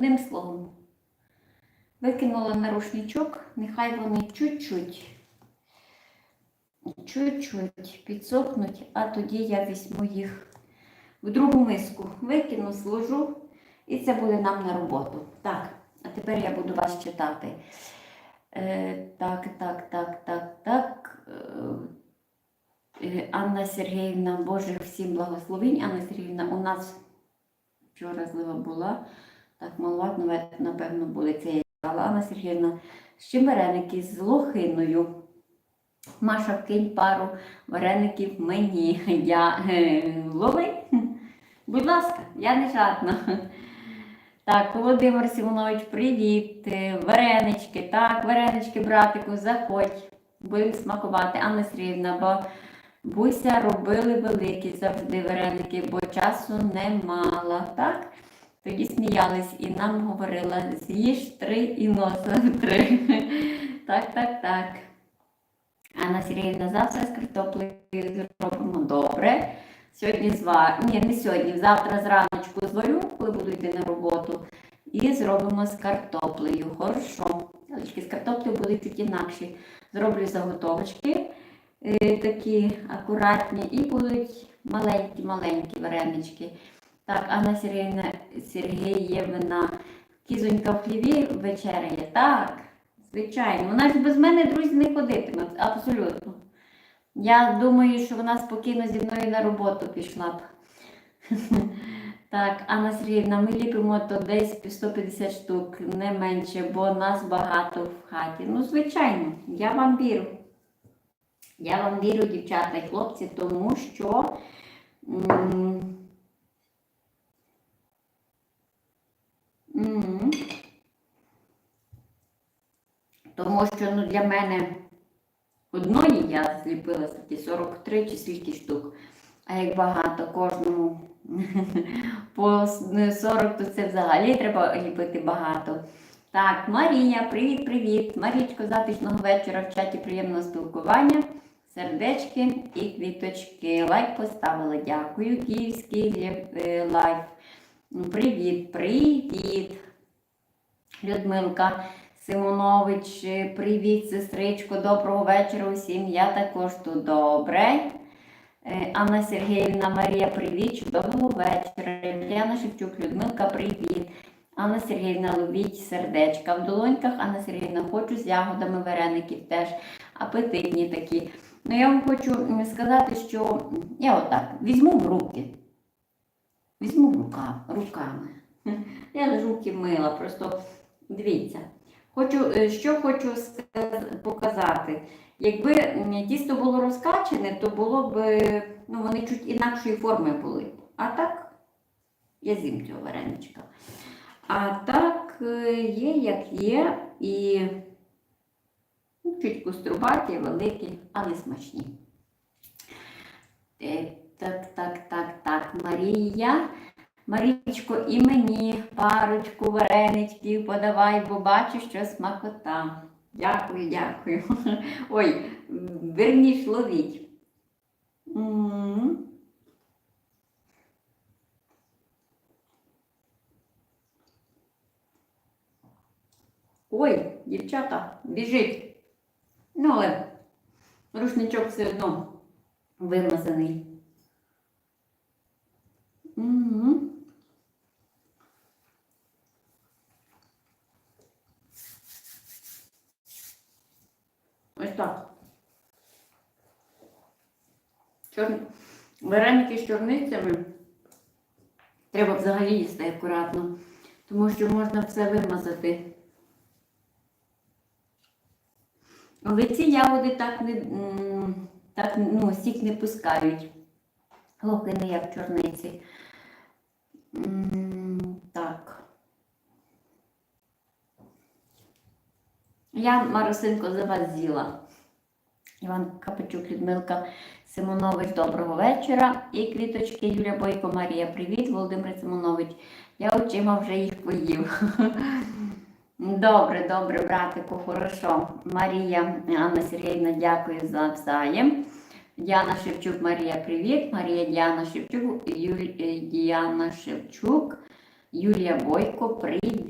Одним словом, викинула на рушничок, нехай вони чуть-чуть, чуть-чуть підсохнуть, а тоді я візьму їх в другу миску, викину, сложу, і це буде нам на роботу. Так, а тепер я буду вас читати. Е, так, так, так, так, так. Е, е, Анна Сергіївна, Боже, всім благословень. Анна Сергіївна, у нас вчора злива була. Так, маловато, напевно, буде це я. Анна Сергіївна, ще вареники з лохиною. Маша, вкинь пару вареників мені. Я е, лови. Будь ласка, я не жадна. Так, Володимир Симонович, привіт. Е, Варенички, так, варенички, братику, заходь. Будемо смакувати. Анна Сергіївна, бо Буся робили великі завжди вареники, бо часу не мала. Так? Тоді сміялись і нам говорила, з'їж три і носа три. Так, так, так. Анна Сергіївна, завтра з картоплею зробимо добре. Сьогодні звар... Ні, не сьогодні, завтра зраночку зварю, коли буду йти на роботу. І зробимо з картоплею. Хорошо. З картоплею будуть чуть інакші. Зроблю заготовочки е, такі акуратні і будуть маленькі-маленькі варенички. Так, Анна Сергіївна Сергіївна, кізонька в хліві вечеряє. Так, звичайно. Вона ж без мене, друзі, не ходитиме. Абсолютно. Я думаю, що вона спокійно зі мною на роботу пішла б. Так, Анна Сергіївна, ми ліпимо то десь 150 штук, не менше, бо нас багато в хаті. Ну, звичайно, я вам вірю. Я вам вірю, дівчата і хлопці, тому що. Тому що ну, для мене одної я зліпила такі 43 чи скільки штук. А як багато кожному по 40, то це взагалі треба ліпити багато. Так, Марія, привіт-привіт. Марічко, затишного вечора в чаті приємного спілкування. Сердечки і квіточки. Лайк поставила. Дякую. Київський е, лайф. Ну, Привіт, привіт. Людмилка Симонович, привіт, сестричко, доброго вечора усім. Я також тут добре. Е, Анна Сергіївна Марія, привіт, чудового вечора. Діана Шевчук, Людмилка, привіт. Анна Сергіївна, ловіть сердечка. В долоньках Анна Сергіївна, хочу з ягодами вареників теж апетитні такі. Ну, я вам хочу сказати, що я отак візьму в руки. Візьму рука, руками. Я ж руки мила, просто дивіться. Хочу, е, що хочу показати. Якби тісто було розкачане, то було б, е, ну, вони чуть інакшої форми були. А так, я з'їм цього вареничка. А так е, є, як є, і ну, чуть кострубаті, великі, але смачні. Так, так, так, так, Марія. Марічко, і мені парочку вареничків подавай, бо бачу, що смакота. Дякую, дякую. Ой, верніш ловіть. Ой, дівчата, біжить. Ну, але рушничок все одно вимазаний. Ось так. Чор... Вареники з чорницями треба взагалі їсти акуратно, тому що можна все вимазати. Але ці ягоди так не, так, ну, сік не пускають. Локи не як чорниці. М, Так. Я, Марусинко, за. Іван Капичук, Людмилка Симонович, доброго вечора. І квіточки Юля Бойко, Марія, привіт, Володимир Симонович. Я очима вже їх поїв. Добре, добре, братику, хорошо. Марія, Анна Сергіївна, дякую за взаєм. Діана Шевчук, Марія, привіт. Марія Діана Шевчук, Юль... е, Діана Шевчук, Юлія Бойко, привіт.